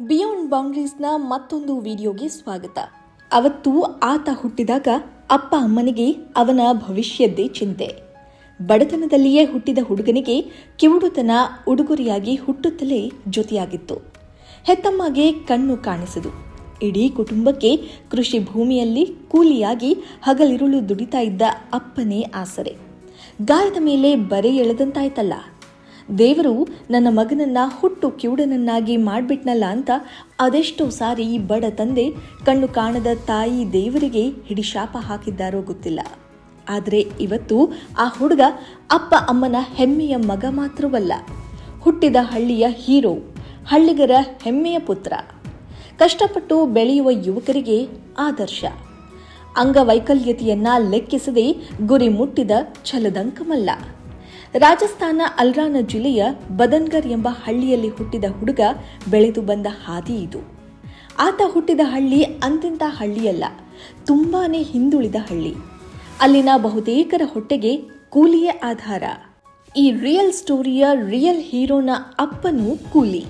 Beyond ಬೌಂಡ್ರೀಸ್ನ ಮತ್ತೊಂದು ವಿಡಿಯೋಗೆ ಸ್ವಾಗತ. ಅವತ್ತು ಆತ ಹುಟ್ಟಿದಾಗ ಅಪ್ಪ ಅಮ್ಮನಿಗೆ ಅವನ ಭವಿಷ್ಯದ್ದೇ ಚಿಂತೆ. ಬಡತನದಲ್ಲಿಯೇ ಹುಟ್ಟಿದ ಹುಡುಗನಿಗೆ ಕಿವುಡುತನ ಉಡುಗೊರೆಯಾಗಿ ಹುಟ್ಟುತ್ತಲೇ ಜೊತೆಯಾಗಿತ್ತು ಹೆತ್ತಮ್ಮಗೆ ಕಣ್ಣು ಕಾಣಿಸದು. ಇಡೀ ಕುಟುಂಬಕ್ಕೆ ಕೃಷಿ ಭೂಮಿಯಲ್ಲಿ ಕೂಲಿಯಾಗಿ ಹಗಲಿರುಳು ದುಡಿತಾ ಇದ್ದ ಅಪ್ಪನೇ ಆಸರೆ. ಗಾಯದ ಮೇಲೆ ಬರೆ ಎಳೆದಂತಾಯ್ತಲ್ಲ. ದೇವರು ನನ್ನ ಮಗನನ್ನ ಹುಟ್ಟು ಕಿವುಡನನ್ನಾಗಿ ಮಾಡಿಬಿಟ್ನಲ್ಲ ಅಂತ ಅದೆಷ್ಟೋ ಸಾರಿ ಬಡ ತಂದೆ ಕಣ್ಣು ಕಾಣದ ತಾಯಿ ದೇವರಿಗೆ ಹಿಡಿಶಾಪ ಹಾಕಿದ್ದಾರೋ ಗೊತ್ತಿಲ್ಲ. ಆದರೆ ಇವತ್ತು ಆ ಹುಡುಗ ಅಪ್ಪ ಅಮ್ಮನ ಹೆಮ್ಮೆಯ ಮಗ ಮಾತ್ರವಲ್ಲ, ಹುಟ್ಟಿದ ಹಳ್ಳಿಯ ಹೀರೋ, ಹಳ್ಳಿಗರ ಹೆಮ್ಮೆಯ ಪುತ್ರ, ಕಷ್ಟಪಟ್ಟು ಬೆಳೆಯುವ ಯುವಕರಿಗೆ ಆದರ್ಶ, ಅಂಗವೈಕಲ್ಯತೆಯನ್ನ ಲೆಕ್ಕಿಸದೆ ಗುರಿ ಮುಟ್ಟಿದ ಛಲದಂಕಮಲ್ಲ ರಾಜಸ್ಥಾನ ಅಲ್ರಾನ ಜಿಲ್ಲೆಯ ಬದನ್ಗರ್ ಎಂಬ ಹಳ್ಳಿಯಲ್ಲಿ ಹುಟ್ಟಿದ ಹುಡುಗ ಬೆಳೆದು ಬಂದ ಹಾದಿ ಇದು. ಆತ ಹುಟ್ಟಿದ ಹಳ್ಳಿ ಅಂತಿಂತ ಹಳ್ಳಿಯಲ್ಲ, ತುಂಬಾನೇ ಹಿಂದುಳಿದ ಹಳ್ಳಿ. ಅಲ್ಲಿನ ಬಹುತೇಕರ ಹೊಟ್ಟೆಗೆ ಕೂಲಿಯೇ ಆಧಾರ. ಈ ರಿಯಲ್ ಸ್ಟೋರಿಯ ರಿಯಲ್ ಹೀರೋನ ಅಪ್ಪನು ಕೂಲಿ.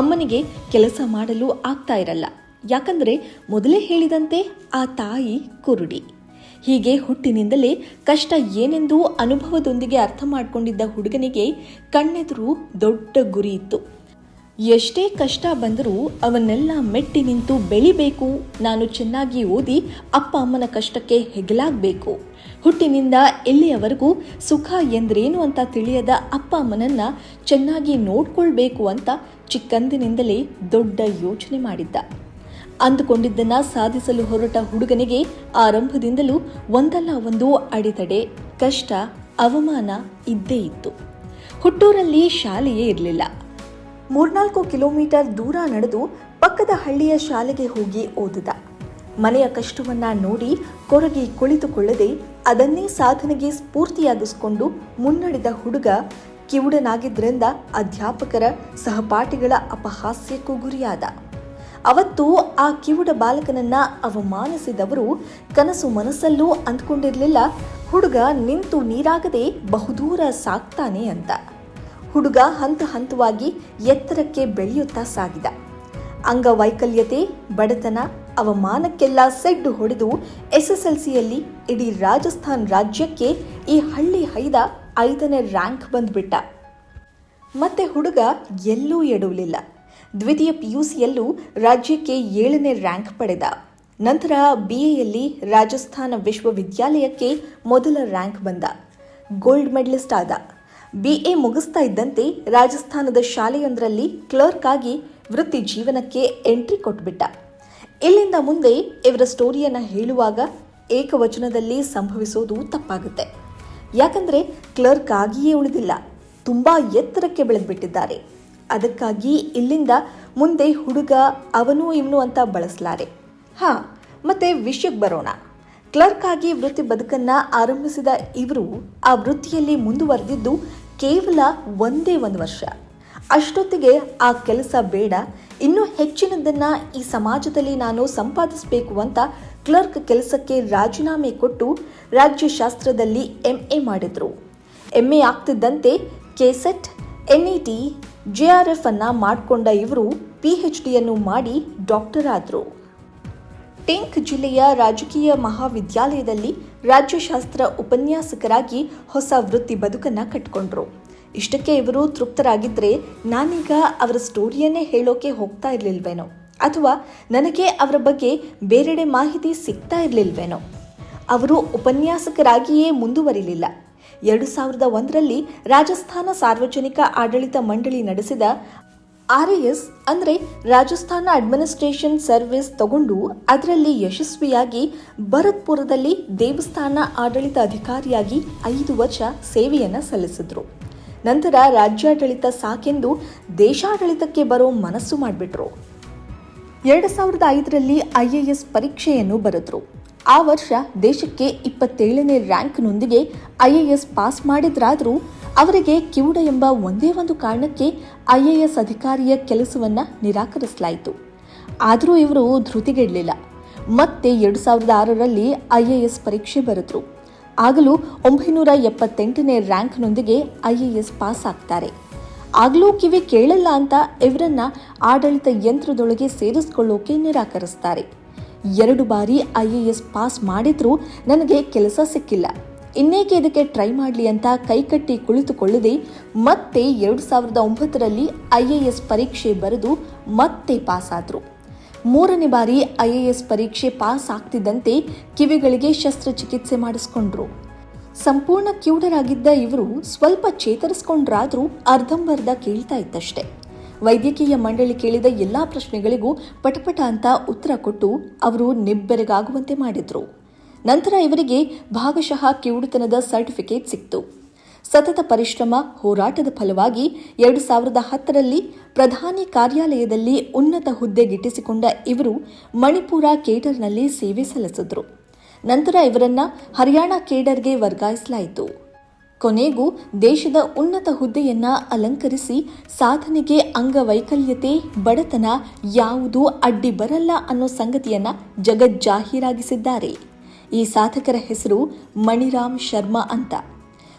ಅಮ್ಮನಿಗೆ ಕೆಲಸ ಮಾಡಲು ಆಗ್ತಾ ಇರಲ್ಲ, ಯಾಕಂದ್ರೆ ಮೊದಲೇ ಹೇಳಿದಂತೆ ಆ ತಾಯಿ ಕುರುಡಿ. ಹೀಗೆ ಹುಟ್ಟಿನಿಂದಲೇ ಕಷ್ಟ ಏನೆಂದು ಅನುಭವದೊಂದಿಗೆ ಅರ್ಥ ಮಾಡಿಕೊಂಡಿದ್ದ ಹುಡುಗನಿಗೆ ಕಣ್ಣೆದುರು ದೊಡ್ಡ ಗುರಿ ಇತ್ತು ಎಷ್ಟೇ ಕಷ್ಟ ಬಂದರೂ ಅವನ್ನೆಲ್ಲ ಮೆಟ್ಟಿ ನಿಂತು ಬೆಳಿಬೇಕು. ನಾನು ಚೆನ್ನಾಗಿ ಓದಿ ಅಪ್ಪ ಅಮ್ಮನ ಕಷ್ಟಕ್ಕೆ ಹೆಗಲಾಗಬೇಕು. ಹುಟ್ಟಿನಿಂದ ಎಲ್ಲಿಯವರೆಗೂ ಸುಖ ಎಂದ್ರೇನು ಅಂತ ತಿಳಿಯದ ಅಪ್ಪ ಅಮ್ಮನನ್ನ ಚೆನ್ನಾಗಿ ನೋಡ್ಕೊಳ್ಬೇಕು ಅಂತ ಚಿಕ್ಕಂದಿನಿಂದಲೇ ದೊಡ್ಡ ಯೋಚನೆ ಮಾಡಿದ್ದ. ಅಂದುಕೊಂಡಿದ್ದನ್ನ ಸಾಧಿಸಲು ಹೊರಟ ಹುಡುಗನಿಗೆ ಆರಂಭದಿಂದಲೂ ಒಂದಲ್ಲ ಒಂದು ಅಡೆತಡೆ, ಕಷ್ಟ, ಅವಮಾನ ಇದ್ದೇ ಇತ್ತು. ಹುಟ್ಟೂರಲ್ಲಿ ಶಾಲೆಯೇ ಇರಲಿಲ್ಲ. ಮೂರ್ನಾಲ್ಕು ಕಿಲೋಮೀಟರ್ ದೂರ ನಡೆದು ಪಕ್ಕದ ಹಳ್ಳಿಯ ಶಾಲೆಗೆ ಹೋಗಿ ಓದಿದ. ಮನೆಯ ಕಷ್ಟವನ್ನ ನೋಡಿ ಕೊರಗಿ ಕುಳಿತುಕೊಳ್ಳದೆ ಅದನ್ನೇ ಸಾಧನೆಗೆ ಸ್ಫೂರ್ತಿಯಾಗಿಸಿಕೊಂಡು ಮುನ್ನಡೆದ ಹುಡುಗ ಕಿವುಡನಾಗಿದ್ದರಿಂದ ಅಧ್ಯಾಪಕರ ಸಹಪಾಠಿಗಳ ಅಪಹಾಸ್ಯಕ್ಕೂ ಗುರಿಯಾದ. ಅವತ್ತು ಆ ಕಿವುಡ ಬಾಲಕನನ್ನ ಅವಮಾನಿಸಿದವರು ಕನಸು ಮನಸ್ಸಲ್ಲೂ ಅಂದ್ಕೊಂಡಿರಲಿಲ್ಲ ಹುಡುಗ ನಿಂತು ನೀರಾಗದೆ ಬಹುದೂರ ಸಾಕ್ತಾನೆ ಅಂತ. ಹುಡುಗ ಹಂತ ಹಂತವಾಗಿ ಎತ್ತರಕ್ಕೆ ಬೆಳೆಯುತ್ತಾ ಸಾಗಿದ. ಅಂಗವೈಕಲ್ಯತೆ, ಬಡತನ, ಅವಮಾನಕ್ಕೆಲ್ಲ ಸೆಡ್ಡು ಹೊಡೆದು ಎಸ್ಎಸ್ಎಲ್ಸಿಯಲ್ಲಿ ಇಡೀ ರಾಜಸ್ಥಾನ್ ರಾಜ್ಯಕ್ಕೆ ಈ ಹಳ್ಳಿ ಹೈದ ಐದನೇ ರ್ಯಾಂಕ್ ಬಂದ್ಬಿಟ್ಟ. ಮತ್ತೆ ಹುಡುಗ ಎಲ್ಲೂ ಎಡವಲಿಲ್ಲ. ದ್ವಿತೀಯ ಪಿಯುಸಿಯಲ್ಲೂ ರಾಜ್ಯಕ್ಕೆ ಏಳನೇ ರ್ಯಾಂಕ್ ಪಡೆದ. ನಂತರ ಬಿಎಯಲ್ಲಿ ರಾಜಸ್ಥಾನ ವಿಶ್ವವಿದ್ಯಾಲಯಕ್ಕೆ ಮೊದಲ ರ್ಯಾಂಕ್ ಬಂದ. ಗೋಲ್ಡ್ ಮೆಡಲಿಸ್ಟ್ ಆದ. ಬಿಎ ಮುಗಿಸ್ತಾ ಇದ್ದಂತೆ ರಾಜಸ್ಥಾನದ ಶಾಲೆಯೊಂದರಲ್ಲಿ ಕ್ಲರ್ಕ್ ಆಗಿ ವೃತ್ತಿ ಜೀವನಕ್ಕೆ ಎಂಟ್ರಿ ಕೊಟ್ಬಿಟ್ಟ. ಇಲ್ಲಿಂದ ಮುಂದೆ ಇವರ ಸ್ಟೋರಿಯನ್ನು ಹೇಳುವಾಗ ಏಕವಚನದಲ್ಲಿ ಸಂಭವಿಸೋದು ತಪ್ಪಾಗುತ್ತೆ. ಯಾಕಂದರೆ ಕ್ಲರ್ಕ್ ಆಗಿಯೇ ಉಳಿದಿಲ್ಲ. ತುಂಬ ಎತ್ತರಕ್ಕೆ ಬೆಳೆದ್ಬಿಟ್ಟಿದ್ದಾರೆ. ಅದಕ್ಕಾಗಿ ಇಲ್ಲಿಂದ ಮುಂದೆ ಹುಡುಗ ಅವನು ಇವನು ಅಂತ ಬಳಸಲಾರೆ. ಹಾಂ, ಮತ್ತೆ ವಿಷಯಕ್ಕೆ ಬರೋಣ. ಕ್ಲರ್ಕ್ ಆಗಿ ವೃತ್ತಿ ಬದುಕನ್ನು ಆರಂಭಿಸಿದ ಇವರು ಆ ವೃತ್ತಿಯಲ್ಲಿ ಮುಂದುವರೆದಿದ್ದು ಕೇವಲ ಒಂದೇ ಒಂದು ವರ್ಷ. ಅಷ್ಟೊತ್ತಿಗೆ ಆ ಕೆಲಸ ಬೇಡ, ಇನ್ನೂ ಹೆಚ್ಚಿನದನ್ನ ಈ ಸಮಾಜದಲ್ಲಿ ನಾನು ಸಂಪಾದಿಸಬೇಕು ಅಂತ ಕ್ಲರ್ಕ್ ಕೆಲಸಕ್ಕೆ ರಾಜೀನಾಮೆ ಕೊಟ್ಟು ರಾಜ್ಯಶಾಸ್ತ್ರದಲ್ಲಿ ಎಂಎ ಮಾಡಿದ್ರು. ಎ ಆಗ್ತಿದ್ದಂತೆ ಕೆಸೆಟ್ ಎನ್ಇಟಿ ಎಫ್ ಅನ್ನ ಮಾಡಿಕೊಂಡ ಇವರು ಪಿಎಚ್ ಡಿಯನ್ನು ಮಾಡಿ ಡಾಕ್ಟರ್ ಆದರು. ಟೆಂಕ್ ಜಿಲ್ಲೆಯ ರಾಜಕೀಯ ಮಹಾವಿದ್ಯಾಲಯದಲ್ಲಿ ರಾಜ್ಯಶಾಸ್ತ್ರ ಉಪನ್ಯಾಸಕರಾಗಿ ಹೊಸ ವೃತ್ತಿ ಬದುಕನ್ನ ಕಟ್ಕೊಂಡ್ರು. ಇಷ್ಟಕ್ಕೆ ಇವರು ತೃಪ್ತರಾಗಿದ್ರೆ ನಾನೀಗ ಅವರ ಸ್ಟೋರಿಯನ್ನೇ ಹೇಳೋಕೆ ಹೋಗ್ತಾ ಇರಲಿಲ್ವೇನೋ? ಅಥವಾ ನನಗೆ ಅವರ ಬಗ್ಗೆ ಬೇರೆಡೆ ಮಾಹಿತಿ ಸಿಗ್ತಾ ಇರಲಿಲ್ವೇನೋ? ಅವರು ಉಪನ್ಯಾಸಕರಾಗಿಯೇ ಮುಂದುವರಿಲಿಲ್ಲ. ಎರಡು ಸಾವಿರದ ಒಂದರಲ್ಲಿ ರಾಜಸ್ಥಾನ ಸಾರ್ವಜನಿಕ ಆಡಳಿತ ಮಂಡಳಿ ನಡೆಸಿದ ಆರ್ ಎಸ್ ಅಂದರೆ ರಾಜಸ್ಥಾನ ಅಡ್ಮಿನಿಸ್ಟ್ರೇಷನ್ ಸರ್ವಿಸ್ ತಗೊಂಡು ಅದರಲ್ಲಿ ಯಶಸ್ವಿಯಾಗಿ ಭರತ್ಪುರದಲ್ಲಿ ದೇವಸ್ಥಾನ ಆಡಳಿತ ಅಧಿಕಾರಿಯಾಗಿ ಐದು ವರ್ಷ ಸೇವೆಯನ್ನು ಸಲ್ಲಿಸಿದ್ರು. ನಂತರ ರಾಜ್ಯಾಡಳಿತ ಸಾಕೆಂದು ದೇಶಾಡಳಿತಕ್ಕೆ ಬರೋ ಮನಸ್ಸು ಮಾಡಿಬಿಟ್ರು. ಎರಡು ಸಾವಿರದ ಐದರಲ್ಲಿ ಐ ಎ ಎಸ್ ಪರೀಕ್ಷೆಯನ್ನು ಬರೆದ್ರು. ಆ ವರ್ಷ ದೇಶಕ್ಕೆ ಇಪ್ಪತ್ತೇಳನೇ ರ್ಯಾಂಕ್ನೊಂದಿಗೆ ಐಎಎಸ್ ಪಾಸ್ ಮಾಡಿದ್ರಾದರೂ ಅವರಿಗೆ ಕಿವುಡ ಎಂಬ ಒಂದೇ ಒಂದು ಕಾರಣಕ್ಕೆ ಐಎಎಸ್ ಅಧಿಕಾರಿಯ ಕೆಲಸವನ್ನ ನಿರಾಕರಿಸಲಾಯಿತು. ಆದರೂ ಇವರು ಧೃತಿಗೆಡಲಿಲ್ಲ. ಮತ್ತೆ ಎರಡು ಸಾವಿರದ ಆರರಲ್ಲಿ ಐಎಎಸ್ ಪರೀಕ್ಷೆ ಬರೆದ್ರು. ಆಗಲೂ ಒಂಬೈನೂರ ಎಪ್ಪತ್ತೆಂಟನೇ ರ್ಯಾಂಕ್ನೊಂದಿಗೆ ಐಎಎಸ್ ಪಾಸ್ ಆಗ್ತಾರೆ. ಆಗಲೂ ಕಿವಿ ಕೇಳಲ್ಲ ಅಂತ ಇವರನ್ನ ಆಡಳಿತ ಯಂತ್ರದೊಳಗೆ ಸೇರಿಸ್ಕೊಳ್ಳೋಕೆ ನಿರಾಕರಿಸ್ತಾರೆ. ಎರಡು ಬಾರಿ ಐ ಎ ಎಸ್ ಪಾಸ್ ಮಾಡಿದ್ರೂ ನನಗೆ ಕೆಲಸ ಸಿಕ್ಕಿಲ್ಲ. ಇನ್ನೇಕೆ ಇದಕ್ಕೆ ಟ್ರೈ ಮಾಡಲಿ ಅಂತ ಕೈಕಟ್ಟಿ ಕುಳಿತುಕೊಳ್ಳದೆ ಮತ್ತೆ ಎರಡು ಸಾವಿರದ ಒಂಬತ್ತರಲ್ಲಿ ಐ ಎ ಎಸ್ ಪರೀಕ್ಷೆ ಬರೆದು ಮತ್ತೆ ಪಾಸ್ ಆದರು. ಮೂರನೇ ಬಾರಿ ಐ ಎ ಎಸ್ ಪರೀಕ್ಷೆ ಪಾಸ್ ಆಗ್ತಿದ್ದಂತೆ ಕಿವಿಗಳಿಗೆ ಶಸ್ತ್ರಚಿಕಿತ್ಸೆ ಮಾಡಿಸ್ಕೊಂಡ್ರು. ಸಂಪೂರ್ಣ ಕಿವುಡರಾಗಿದ್ದ ಇವರು ಸ್ವಲ್ಪ ಚೇತರಿಸ್ಕೊಂಡ್ರಾದರೂ ಅರ್ಧಂಬರ್ಧ ಕೇಳ್ತಾ ಇತ್ತಷ್ಟೆ ವೈದ್ಯಕೀಯ ಮಂಡಳಿ ಕೇಳಿದ ಎಲ್ಲಾ ಪ್ರಶ್ನೆಗಳಿಗೂ ಪಟಪಟ ಅಂತ ಉತ್ತರ ಕೊಟ್ಟು ಅವರು ನಿಬ್ಬೆರಗಾಗುವಂತೆ ಮಾಡಿದ್ರು. ನಂತರ ಇವರಿಗೆ ಭಾಗಶಃ ಕಿವುಡುತನದ ಸರ್ಟಿಫಿಕೇಟ್ ಸಿಕ್ತು. ಸತತ ಪರಿಶ್ರಮ, ಹೋರಾಟದ ಫಲವಾಗಿ ಎರಡು ಸಾವಿರದ ಹತ್ತರಲ್ಲಿ ಪ್ರಧಾನಿ ಕಾರ್ಯಾಲಯದಲ್ಲಿ ಉನ್ನತ ಹುದ್ದೆ ಗಿಟ್ಟಿಸಿಕೊಂಡ ಇವರು ಮಣಿಪುರ ಕೇಡರ್ನಲ್ಲಿ ಸೇವೆ ಸಲ್ಲಿಸಿದ್ರು. ನಂತರ ಇವರನ್ನ ಹರಿಯಾಣ ಕೇಡರ್ಗೆ ವರ್ಗಾಯಿಸಲಾಯಿತು. ಕೊನೆಗೂ ದೇಶದ ಉನ್ನತ ಹುದ್ದೆಯನ್ನ ಅಲಂಕರಿಸಿ ಸಾಧನೆಗೆ ಅಂಗವೈಕಲ್ಯತೆ, ಬಡತನ ಯಾವುದೂ ಅಡ್ಡಿ ಬರಲ್ಲ ಅನ್ನೋ ಸಂಗತಿಯನ್ನ ಜಗಜ್ಜಾಹೀರಾಗಿಸಿದ್ದಾರೆ. ಈ ಸಾಧಕರ ಹೆಸರು ಮಣಿರಾಮ್ ಶರ್ಮಾ ಅಂತ.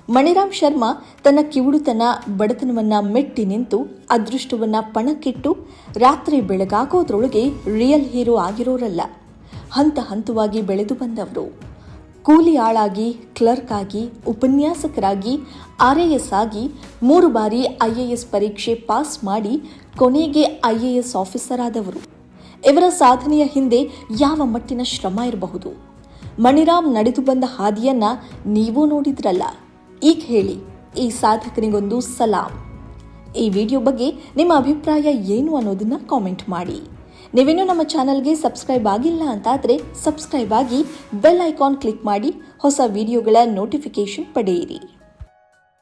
ಮಣಿರಾಮ್ ಶರ್ಮಾ ತನ್ನ ಕಿವುಡುತನ, ಬಡತನವನ್ನ ಮೆಟ್ಟಿ ನಿಂತು ಅದೃಷ್ಟವನ್ನ ಪಣಕ್ಕಿಟ್ಟು ರಾತ್ರಿ ಬೆಳಗಾಗೋದ್ರೊಳಗೆ ರಿಯಲ್ ಹೀರೋ ಆಗಿರೋರಲ್ಲ. ಹಂತ ಹಂತವಾಗಿ ಬೆಳೆದು ಬಂದವರು. ಕೂಲಿ ಆಳಾಗಿ ಕ್ಲರ್ಕ್ ಆಗಿ ಉಪನ್ಯಾಸಕರಾಗಿ ಆರ್ ಎ ಎಸ್ ಆಗಿ ಮೂರು ಬಾರಿ ಐ ಎ ಎಸ್ ಪರೀಕ್ಷೆ ಪಾಸ್ ಮಾಡಿ ಕೊನೆಗೆ ಐ ಎ ಎಸ್ ಆಫೀಸರ್ ಆದವರು ಇವರ ಸಾಧನೆಯ ಹಿಂದೆ ಯಾವ ಮಟ್ಟಿನ ಶ್ರಮ ಇರಬಹುದು? ಮಣಿರಾಮ್ ನಡೆದು ಬಂದ ಹಾದಿಯನ್ನ ನೀವು ನೋಡಿದ್ರಲ್ಲ. ಈಗ ಹೇಳಿ, ಈ ಸಾಧಕನಿಗೊಂದು ಸಲಾಂ. ಈ ವಿಡಿಯೋ ಬಗ್ಗೆ ನಿಮ್ಮ ಅಭಿಪ್ರಾಯ ಏನು ಅನ್ನೋದನ್ನ ಕಾಮೆಂಟ್ ಮಾಡಿ. ನೀವಿನ್ನೂ ನಮ್ಮ ಚಾನಲ್ಗೆ ಸಬ್ಸ್ಕ್ರೈಬ್ ಆಗಿಲ್ಲ ಅಂತಾದರೆ ಸಬ್ಸ್ಕ್ರೈಬ್ ಆಗಿ ಬೆಲ್ ಐಕಾನ್ ಕ್ಲಿಕ್ ಮಾಡಿ ಹೊಸ ವಿಡಿಯೋಗಳ ನೋಟಿಫಿಕೇಶನ್ ಪಡೆಯಿರಿ.